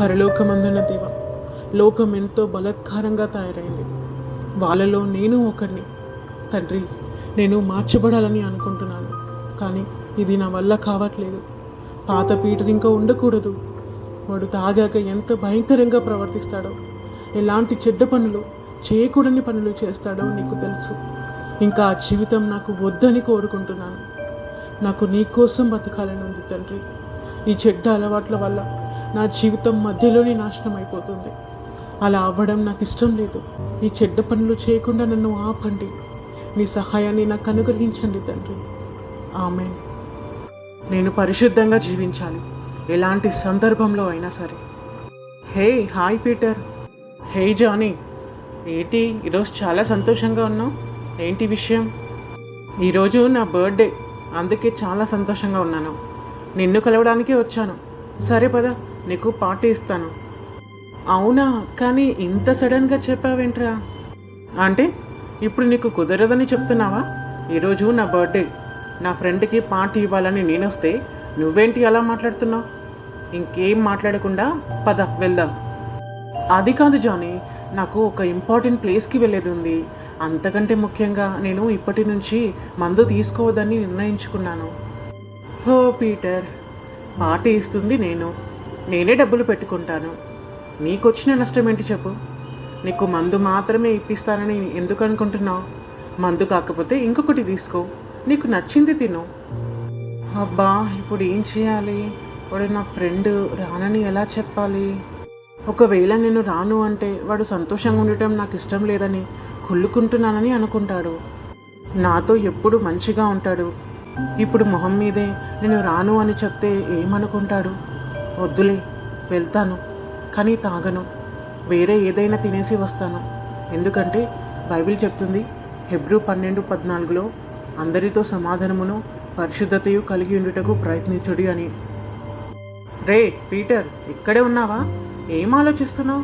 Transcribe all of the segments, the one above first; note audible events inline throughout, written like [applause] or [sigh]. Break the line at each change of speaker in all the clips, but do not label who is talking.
పరలోకమందున్న దేవ లోకం ఎంతో బలత్కారంగా తయారైంది. వాళ్ళలో నేను ఒకడిని తండ్రి నేను మార్చబడాలని అనుకుంటున్నాను కానీ ఇది నా వల్ల కావట్లేదు. పాత పీటర్ ఇంకా ఉండకూడదు. వాడు తాగాక ఎంత భయంకరంగా ప్రవర్తిస్తాడో ఎలాంటి చెడ్డ పనులు చేయకూడని పనులు చేస్తాడో నీకు తెలుసు. ఇంకా ఆ జీవితం నాకు వద్దని కోరుకుంటున్నాను. నాకు నీ కోసం బతకాలని ఉంది తండ్రి. ఈ చెడ్డ అలవాట్ల వల్ల నా జీవితం మధ్యలోనే నాశనం అయిపోతుంది. అలా అవ్వడం నాకు ఇష్టం లేదు. ఈ చెడ్డ పనులు చేయకుండా నన్ను ఆపండి. నీ సహాయాన్ని నాకు అనుగ్రహించండి తండ్రి. ఆమె నేను పరిశుద్ధంగా జీవించాలి. ఎలాంటి సందర్భంలో అయినా సరే. Hey hi Peter. Hey Johnny. ఏంటి ఈరోజు చాలా సంతోషంగా ఉన్నావు? ఏంటి విషయం? ఈరోజు నా బర్త్డే. అందుకే చాలా సంతోషంగా ఉన్నాను. నిన్ను కలవడానికే వచ్చాను. సరే పద నీకు పార్టీ ఇస్తాను. అవునా కానీ ఇంత సడన్గా చెప్పావేంట్రా? అంటే ఇప్పుడు నీకు కుదరదని చెప్తున్నావా? ఈరోజు నా బర్త్డే. నా ఫ్రెండ్కి పార్టీ ఇవ్వాలని నేనొస్తే నువ్వేంటి అలా మాట్లాడుతున్నావు? ఇంకేం మాట్లాడకుండా పద వెళ్దాం. అది కాదు జానీ నాకు ఒక ఇంపార్టెంట్ ప్లేస్కి వెళ్ళేది ఉంది. అంతకంటే ముఖ్యంగా నేను ఇప్పటి నుంచి మందు తీసుకోవద్దని నిర్ణయించుకున్నాను. హో పీటర్ పాట ఇస్తుంది నేను. నేనే డబ్బులు పెట్టుకుంటాను. నీకొచ్చిన నష్టం ఏంటి చెప్పు. నీకు మందు మాత్రమే ఇప్పిస్తానని ఎందుకు అనుకుంటున్నావు? మందు కాకపోతే ఇంకొకటి తీసుకో. నీకు నచ్చింది తిను. అబ్బా ఇప్పుడు ఏం చేయాలి? వాడు నా ఫ్రెండ్ రానని ఎలా చెప్పాలి? ఒకవేళ నేను రాను అంటే వాడు సంతోషంగా ఉండటం నాకు ఇష్టం లేదని కుళ్ళుకుంటున్నానని అనుకుంటాడు. నాతో ఎప్పుడు మంచిగా ఉంటాడు. ఇప్పుడు మొహం మీదే నేను రాను అని చెప్తే ఏమనుకుంటాడు? వద్దులే వెళ్తాను కానీ తాగను. వేరే ఏదైనా తినేసి వస్తాను. ఎందుకంటే బైబిల్ చెప్తుంది హెబ్రూ పన్నెండు పద్నాలుగులో అందరితో సమాధానమును పరిశుద్ధతయు కలిగి ఉండుటకు ప్రయత్నించుడి అని. రే పీటర్ ఇక్కడే ఉన్నావా? ఏం ఆలోచిస్తున్నావు?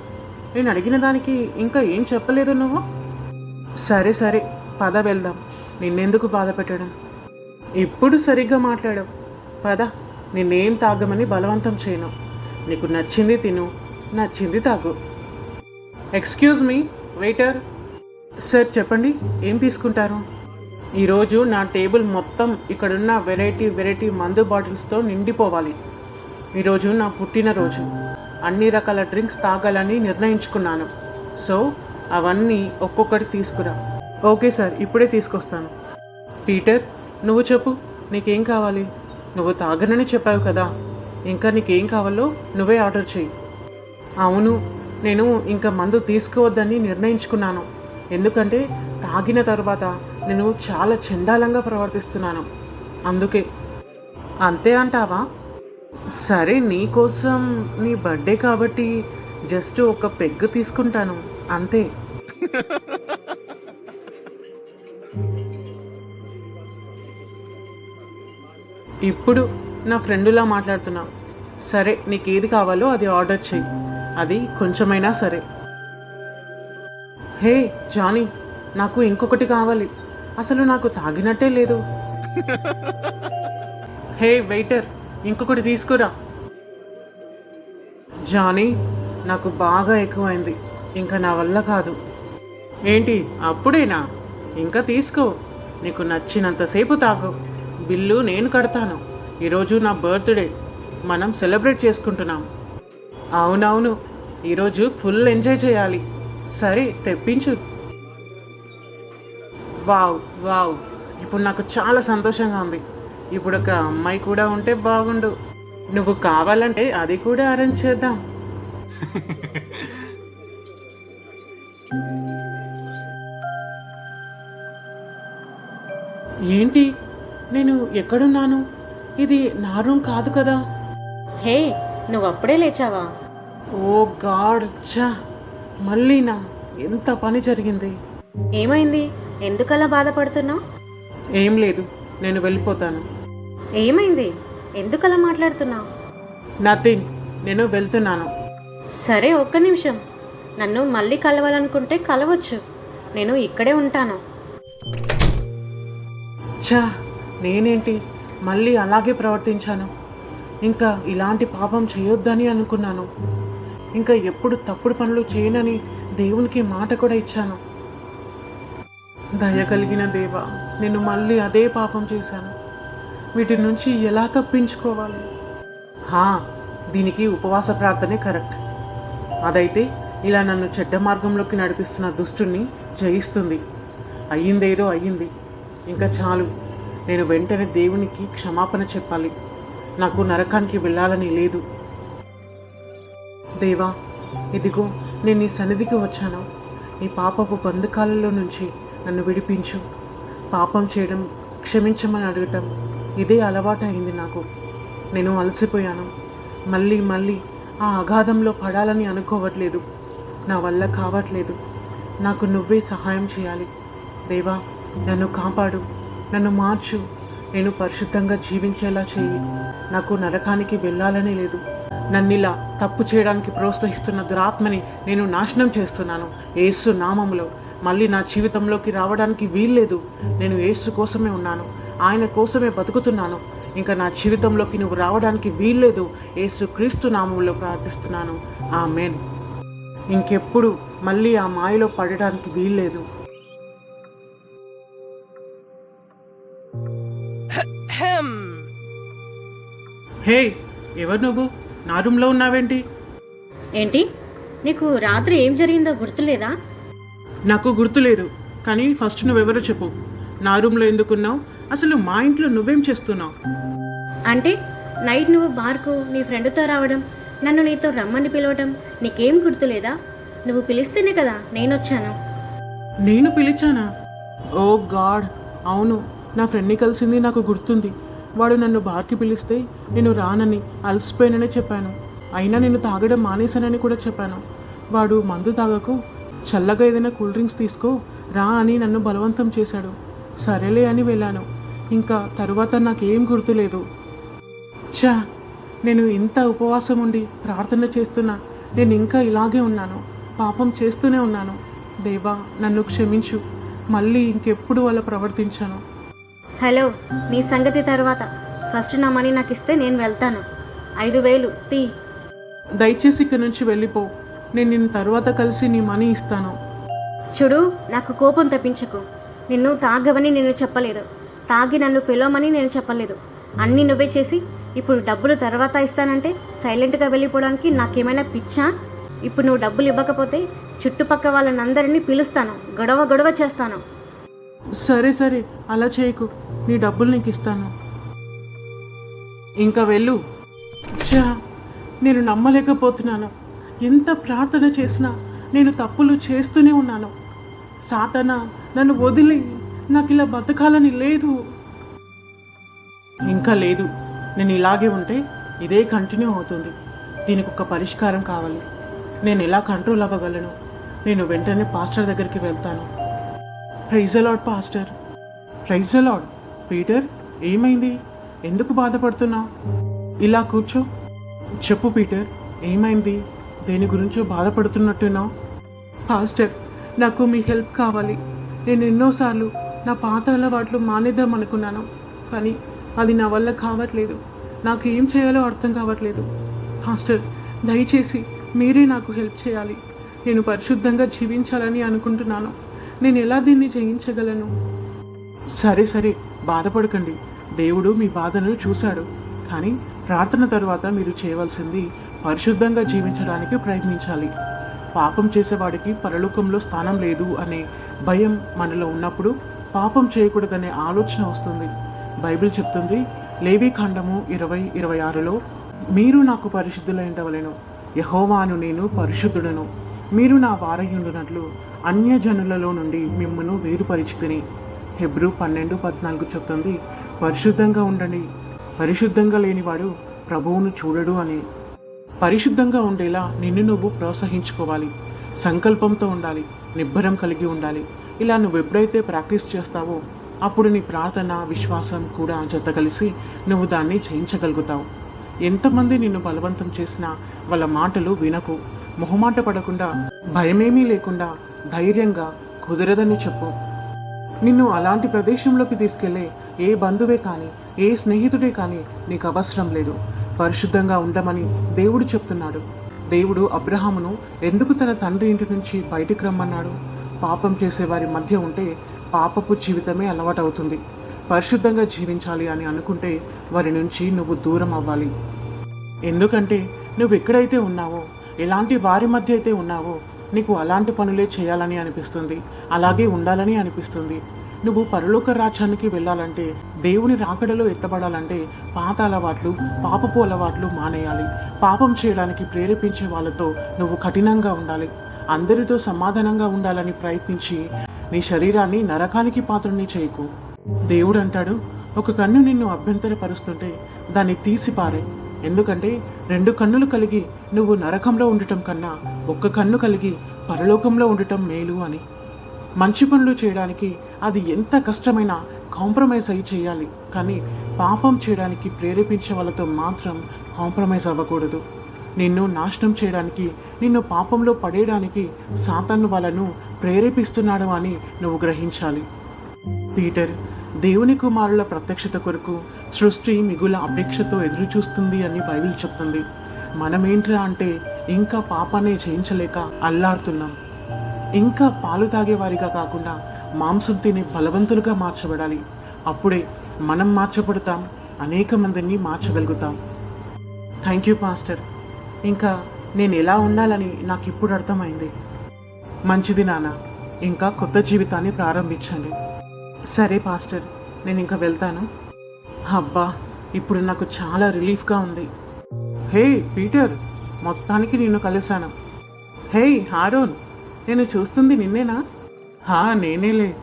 నేను అడిగిన దానికి ఇంకా ఏం చెప్పలేదు నువ్వు? సరే సరే పద వెళ్దాం. నిన్నెందుకు బాధ పెట్టడం? ఇప్పుడు సరిగ్గా మాట్లాడావు. పద నిన్నేం తాగమని బలవంతం చేయను. నీకు నచ్చింది తిను నచ్చింది తాగు. ఎక్స్క్యూజ్ మీ వెయిటర్ సార్ చెప్పండి ఏం తీసుకుంటారు? ఈరోజు నా టేబుల్ మొత్తం ఇక్కడున్న వెరైటీ వెరైటీ మందు బాటిల్స్తో నిండిపోవాలి. ఈరోజు నా పుట్టినరోజు అన్ని రకాల డ్రింక్స్ తాగాలని నిర్ణయించుకున్నాను. సో అవన్నీ ఒక్కొక్కటి తీసుకురా. ఓకే సార్ ఇప్పుడే తీసుకొస్తాను. పీటర్ నువ్వు చెప్పు నీకేం కావాలి? నువ్వు తాగనని చెప్పావు కదా. ఇంకా నీకేం కావాలో నువ్వే ఆర్డర్ చేయి అవును నేను ఇంకా మందు తీసుకోవద్దని నిర్ణయించుకున్నాను. ఎందుకంటే తాగిన తర్వాత నేను చాలా చండాలంగా ప్రవర్తిస్తున్నాను. అందుకే. అంతే అంటావా? సరే నీకోసం నీ బర్త్డే కాబట్టి జస్ట్ ఒక పెగ్గు తీసుకుంటాను. అంతే. [laughs] ఇప్పుడు నా ఫ్రెండులా మాట్లాడుతున్నావు. సరే నీకు ఏది కావాలో అది ఆర్డర్ చెయ్యి అది కొంచెమైనా సరే. హే జానీ నాకు ఇంకొకటి కావాలి. అసలు నాకు తాగినట్టే లేదు. [laughs] హే వెయిటర్ ఇంకొకటి తీసుకురా. జానీ నాకు బాగా ఎక్కువైంది. ఇంకా నా వల్ల కాదు. ఏంటి అప్పుడేనా? ఇంకా తీసుకో. నీకు నచ్చినంతసేపు తాగు. బిల్లు నేను కడతాను. ఈరోజు నా బర్త్డే. మనం సెలబ్రేట్ చేసుకుంటున్నాం. అవునవును. ఈరోజు ఫుల్ ఎంజాయ్ చేయాలి. సరే తెప్పించు. Wow wow. ఇప్పుడు నాకు చాలా సంతోషంగా ఉంది. ఇప్పుడు ఒక అమ్మాయి కూడా ఉంటే బాగుండు. నువ్వు కావాలంటే అది కూడా అరేంజ్ చేద్దాం. [laughs] ఏంటి? నేను ఎక్కడున్నాను? ఇది నా రూమ్ కాదు కదా?
హే నువ్వు అప్పుడే లేచావా?
ఓ గాడ్ ఛా! మళ్ళీనా ఎంత పని జరిగింది?
ఏమైంది? ఎందుకలా బాధపడుతున్నావు?
ఏం లేదు నేను వెళ్ళిపోతాను.
ఏమైంది? ఎందుకలా మాట్లాడుతున్నావు?
నథింగ్ నేను వెళ్తున్నాను.
సరే ఒక్క నిమిషం. నన్ను మళ్ళీ కలవాలనుకుంటే కలవచ్చు. నేను ఇక్కడే ఉంటాను.
ఛా! నేనేంటి? మళ్ళీ అలాగే ప్రవర్తించాను. ఇంకా ఇలాంటి పాపం చేయొద్దని అనుకున్నాను. ఇంకా ఎప్పుడు తప్పుడు పనులు చేయనని దేవునికి మాట కూడా ఇచ్చాను. దయ కలిగిన దేవ నేను మళ్ళీ అదే పాపం చేశాను. వీటి నుంచి ఎలా తప్పించుకోవాలి? హా దీనికి ఉపవాస ప్రార్థనే కరెక్ట్. అదైతే ఇలా నన్ను చెడ్డ మార్గంలోకి నడిపిస్తున్న దుష్టుణ్ణి జయిస్తుంది. అయ్యిందేదో అయ్యింది. ఇంకా చాలు. నేను వెంటనే దేవునికి క్షమాపణ చెప్పాలి. నాకు నరకానికి వెళ్ళాలని లేదు. దేవా ఇదిగో నేను నీ సన్నిధికి వచ్చాను. నీ పాపపు బంధకాలలో నుంచి నన్ను విడిపించు. పాపం చేయడం క్షమించమని అడగటం ఇదే అలవాటు అయింది నాకు. నేను అలసిపోయాను. మళ్ళీ మళ్ళీ ఆ అగాధంలో పడాలని అనుకోవట్లేదు. నా వల్ల కావట్లేదు. నాకు నువ్వే సహాయం చేయాలి. దేవా నన్ను కాపాడు. నన్ను మార్చు. నేను పరిశుద్ధంగా జీవించేలా చేయి నాకు నరకానికి వెళ్ళాలని లేదు. నన్నిలా తప్పు చేయడానికి ప్రోత్సహిస్తున్న దురాత్మని నేను నాశనం చేస్తున్నాను. ఏసు నామంలో మళ్ళీ నా జీవితంలోకి రావడానికి వీల్లేదు. నేను ఏసు కోసమే ఉన్నాను. ఆయన కోసమే బతుకుతున్నాను. ఇంకా నా జీవితంలోకి నువ్వు రావడానికి వీల్లేదు. ఏసు క్రీస్తు నామంలో ప్రార్థిస్తున్నాను. ఆ మెయిన్ ఇంకెప్పుడు మళ్ళీ ఆ మాయలో పడడానికి వీల్లేదు. హే ఎవరు నువ్వు? నా రూమ్లో ఉన్నావేంటి?
ఏంటి? నీకు రాత్రి ఏం జరిగిందో గుర్తులేదా?
నాకు గుర్తులేదు కానీ ఫస్ట్ నువ్వెవరో చెప్పు. నా రూమ్లో ఎందుకున్నావు? అసలు మా ఇంట్లో నువ్వేం చేస్తున్నావు?
అంటే నైట్ నువ్వు బార్కు నీ ఫ్రెండ్తో రావడం నన్ను నీతో రమ్మని పిలవడం నీకేం గుర్తులేదా? నువ్వు పిలిస్తేనే కదా నేను వచ్చాను
నేను పిలిచానా? ఓ గాడ్ అవును. నా ఫ్రెండ్ని కలిసింది నాకు గుర్తుంది. వాడు నన్ను బార్కి పిలిస్తే నేను రానని అలసిపోయానని చెప్పాను. అయినా నేను తాగడం మానేశానని కూడా చెప్పాను. వాడు మందు తాగకు చల్లగా ఏదైనా కూల్ డ్రింక్స్ తీసుకో రా అని నన్ను బలవంతం చేశాడు. సరేలే అని వెళ్ళాను. ఇంకా తరువాత నాకేం గుర్తులేదు చా నేను ఇంత ఉపవాసం ఉండి ప్రార్థన చేస్తున్నా. నేను ఇంకా ఇలాగే ఉన్నాను. పాపం చేస్తూనే ఉన్నాను. దేవా నన్ను క్షమించు. మళ్ళీ ఇంకెప్పుడు అలా ప్రవర్తించాను.
హలో నీ సంగతి తర్వాత. ఫస్ట్ నా మనీ నాకు ఇస్తే నేను వెళ్తాను. ఐదు వేలు తీ.
దయచేసి ఇక్కడి నుంచి వెళ్ళిపో. నేను నిన్ను తర్వాత కలిసి నీ మనీ ఇస్తాను.
చూడు నాకు కోపం తెప్పించకు. నిన్ను తాగవని నేను చెప్పలేదు. తాగి నన్ను పిలవమని నేను చెప్పలేదు. అన్నీ నువ్వే చేసి ఇప్పుడు డబ్బులు తర్వాత ఇస్తానంటే సైలెంట్గా వెళ్ళిపోవడానికి నాకేమైనా పిచ్చా? ఇప్పుడు నువ్వు డబ్బులు ఇవ్వకపోతే చుట్టుపక్క వాళ్ళనందరినీ పిలుస్తాను. గొడవ గొడవ చేస్తాను.
సరే సరే. అలా చేయకు. నీ డబ్బులు నీకు ఇస్తాను. ఇంకా వెళ్ళు. ఛా నేను నమ్మలేకపోతున్నాను. ఎంత ప్రార్థన చేసినా నేను తప్పులు చేస్తూనే ఉన్నాను. సాతన నన్ను వదిలి. నాకు ఇలా బతకాలని లేదు. ఇంకా లేదు. నేను ఇలాగే ఉంటే ఇదే కంటిన్యూ అవుతుంది. దీనికి ఒక పరిష్కారం కావాలి. నేను ఎలా కంట్రోల్ అవ్వగలను? నేను వెంటనే పాస్టర్ దగ్గరికి వెళ్తాను. ప్రైజ్ అలాడ్ పాస్టర్. ప్రైజ్ అలాడ్ పీటర్ ఏమైంది? ఎందుకు బాధపడుతున్నావు? ఇలా కూర్చో. చెప్పు పీటర్ ఏమైంది? దేని గురించో బాధపడుతున్నట్టున్నావు? పాస్టర్ నాకు మీ హెల్ప్ కావాలి. నేను ఎన్నోసార్లు నా పాత అలవాట్లు మానేద్దాం అనుకున్నాను కానీ అది నా వల్ల కావట్లేదు. నాకు ఏం చేయాలో అర్థం కావట్లేదు. పాస్టర్ దయచేసి మీరే నాకు హెల్ప్ చేయాలి. నేను పరిశుద్ధంగా జీవించాలని అనుకుంటున్నాను. నేను ఎలా దీన్ని జయించగలను? సరే సరే. బాధపడకండి. దేవుడు మీ బాధను చూశాడు. కానీ ప్రార్థన తరువాత మీరు చేయవలసింది పరిశుద్ధంగా జీవించడానికి ప్రయత్నించాలి. పాపం చేసేవాడికి పరలోకంలో స్థానం లేదు అనే భయం మనలో ఉన్నప్పుడు పాపం చేయకూడదనే ఆలోచన వస్తుంది. బైబిల్ చెప్తుంది లేవి ఖండము ఇరవై ఇరవై ఆరులో మీరు నాకు పరిశుద్ధులైండవలెను యహోవాను నేను పరిశుద్ధుడను. మీరు నా వారయ్యుండునట్లు అన్యజనులలో నుండి మిమ్మను వేరుపరిచితిని. హెబ్రూ పన్నెండు పద్నాలుగు చెప్తుంది పరిశుద్ధంగా ఉండండి. పరిశుద్ధంగా లేనివాడు ప్రభువును చూడడు అని. పరిశుద్ధంగా ఉండేలా నిన్ను నువ్వు ప్రోత్సహించుకోవాలి. సంకల్పంతో ఉండాలి నిబ్బరం కలిగి ఉండాలి. ఇలా నువ్వు ఎప్పుడైతే ప్రాక్టీస్ చేస్తావో అప్పుడు నీ ప్రార్థన విశ్వాసం కూడా జత కలిసి నువ్వు దాన్ని చేయించగలుగుతావు. ఎంతమంది నిన్ను బలవంతం చేసినా వాళ్ళ మాటలు వినకు. మొహమాట పడకుండా భయమేమీ లేకుండా ధైర్యంగా కుదరదని చెప్పు. నిన్ను అలాంటి ప్రదేశంలోకి తీసుకెళ్ళే ఏ బంధువే కానీ ఏ స్నేహితుడే కానీ నీకు అవసరం లేదు. పరిశుద్ధంగా ఉండమని దేవుడు చెప్తున్నాడు. దేవుడు అబ్రహామును ఎందుకు తన తండ్రి ఇంటి నుంచి బయటికి రమ్మన్నాడు? పాపం చేసే వారి మధ్య ఉంటే పాపపు జీవితమే అలవాటవుతుంది. పరిశుద్ధంగా జీవించాలి అని అనుకుంటే వారి నుంచి నువ్వు దూరం అవ్వాలి. ఎందుకంటే నువ్వు ఎక్కడైతే ఉన్నావో ఎలాంటి వారి మధ్య అయితే ఉన్నావో నీకు అలాంటి పనులే చేయాలని అనిపిస్తుంది. అలాగే ఉండాలని అనిపిస్తుంది. నువ్వు పరలోక రాజ్యానికి వెళ్ళాలంటే దేవుని రాకడలో ఎత్తబడాలంటే పాత అలవాట్లు పాపపు అలవాట్లు మానేయాలి. పాపం చేయడానికి ప్రేరేపించే వాళ్ళతో నువ్వు కఠినంగా ఉండాలి. అందరితో సమాధానంగా ఉండాలని ప్రయత్నించి నీ శరీరాన్ని నరకానికి పాత్రని చేయకు. దేవుడు అంటాడు ఒక కన్ను నిన్ను అభ్యంతరపరుస్తుంటే దాన్ని తీసిపారే. ఎందుకంటే రెండు కన్నులు కలిగి నువ్వు నరకంలో ఉండటం కన్నా ఒక్క కన్ను కలిగి పరలోకంలో ఉండటం మేలు అని. మంచి పనులు చేయడానికి అది ఎంత కష్టమైనా కాంప్రమైజ్ అయి చేయాలి. కానీ పాపం చేయడానికి ప్రేరేపించే వాళ్ళతో మాత్రం కాంప్రమైజ్ అవ్వకూడదు. నిన్ను నాశనం చేయడానికి నిన్ను పాపంలో పడేయడానికి సాతాను వాళ్ళను ప్రేరేపిస్తున్నాడు అని నువ్వు గ్రహించాలి. పీటర్ దేవుని కుమారుల ప్రత్యక్షత కొరకు సృష్టి మిగుల అపేక్షతో ఎదురుచూస్తుంది అని బైబిల్ చెప్తుంది. మనమేంట్రా అంటే ఇంకా పాపాన్ని చేయించలేక అల్లాడుతున్నాం. ఇంకా పాలు తాగేవారిగా కాకుండా మాంసం తినే బలవంతులుగా మార్చబడాలి. అప్పుడే మనం మార్చబడతాం అనేక మందిని మార్చగలుగుతాం. Thank you pastor. ఇంకా నేను ఎలా ఉండాలని నాకు ఇప్పుడు అర్థమైంది. మంచిది నాన్న. ఇంకా కొత్త జీవితాన్ని ప్రారంభించండి. సరే పాస్టర్. నేను ఇంకా వెళ్తాను. అబ్బా ఇప్పుడు నాకు చాలా రిలీఫ్గా ఉంది. హే పీటర్ మొత్తానికి నిన్ను కలిశాను. హే హారోన్ నేను చూస్తుంది నిన్నేనా? హా నేనేలే.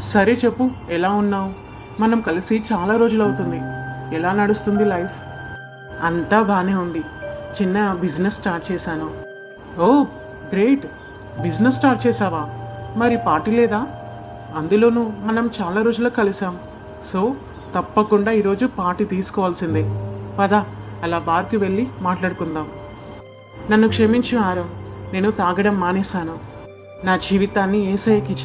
సరే చెప్పు ఎలా ఉన్నావు? మనం కలిసి చాలా రోజులు అవుతుంది ఎలా నడుస్తుంది లైఫ్? అంతా బాగానే ఉంది. చిన్న బిజినెస్ స్టార్ట్ చేశాను. ఓ గ్రేట్. బిజినెస్ స్టార్ట్ చేసావా మరి పార్టీ లేదా? అందులోనూ మనం చాలా రోజులు కలిసాం సో తప్పకుండా ఈరోజు పార్టీ తీసుకోవాల్సిందే. పద అలా బార్కి వెళ్ళి మాట్లాడుకుందాం. నన్ను క్షమించు ఆరం. నేను తాగడం మానేశాను. నా జీవితాన్ని ఏసఐకి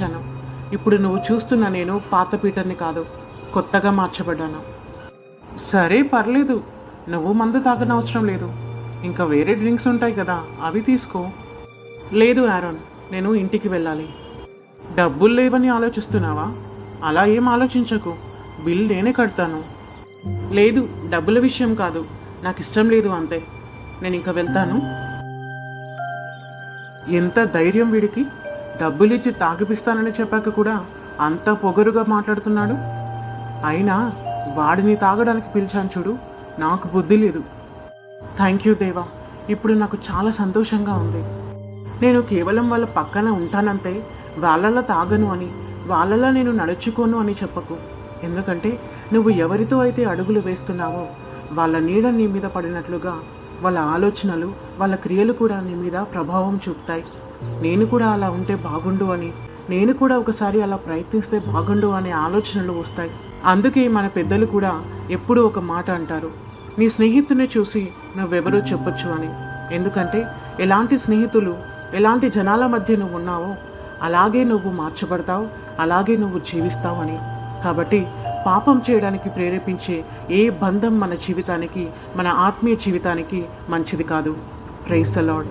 ఇప్పుడు నువ్వు చూస్తున్న నేను పాత పీటర్ని కాదు కొత్తగా మార్చబడ్డాను. సరే పర్లేదు. నువ్వు మందు తాగనవసరం లేదు. ఇంకా వేరే డ్రింక్స్ ఉంటాయి కదా అవి తీసుకో. లేదు ఆరోన్ నేను ఇంటికి వెళ్ళాలి. డబ్బులు లేవని ఆలోచిస్తున్నావా? అలా ఏం ఆలోచించకు. బిల్ నేనే కడతాను. లేదు డబ్బుల విషయం కాదు. నాకు ఇష్టం లేదు అంతే. నేను ఇంకా వెళ్తాను. ఎంత ధైర్యం వీడికి? డబ్బులిచ్చి తాగిపిస్తానని చెప్పాక కూడా అంత పొగరుగా మాట్లాడుతున్నాడు? అయినా వాడిని తాగడానికి పిలిచాను చూడు నాకు బుద్ధి లేదు. థ్యాంక్ యూ దేవా. ఇప్పుడు నాకు చాలా సంతోషంగా ఉంది. నేను కేవలం వాళ్ళ పక్కన ఉంటానంతే వాళ్ళలా తాగను అని వాళ్ళలా నేను నడుచుకోను అని చెప్పకు. ఎందుకంటే నువ్వు ఎవరితో అయితే అడుగులు వేస్తున్నావో వాళ్ళ నీడ నీ మీద పడినట్లుగా వాళ్ళ ఆలోచనలు వాళ్ళ క్రియలు కూడా నీ మీద ప్రభావం చూపుతాయి. నేను కూడా అలా ఉంటే బాగుండు అని నేను కూడా ఒకసారి అలా ప్రయత్నిస్తే బాగుండు అనే ఆలోచనలు వస్తాయి. అందుకే మన పెద్దలు కూడా ఎప్పుడూ ఒక మాట అంటారు నీ స్నేహితుని చూసి నువ్వెవరో చెప్పొచ్చు అని. ఎందుకంటే ఎలాంటి స్నేహితులు ఎలాంటి జనాల మధ్య నువ్వు ఉన్నావో అలాగే నువ్వు మార్చబడతావు అలాగే నువ్వు జీవిస్తావు అని కాబట్టి పాపం చేయడానికి ప్రేరేపించే ఏ బంధం మన జీవితానికి మన ఆత్మీయ జీవితానికి మంచిది కాదు. ప్రైస్ అలాడ్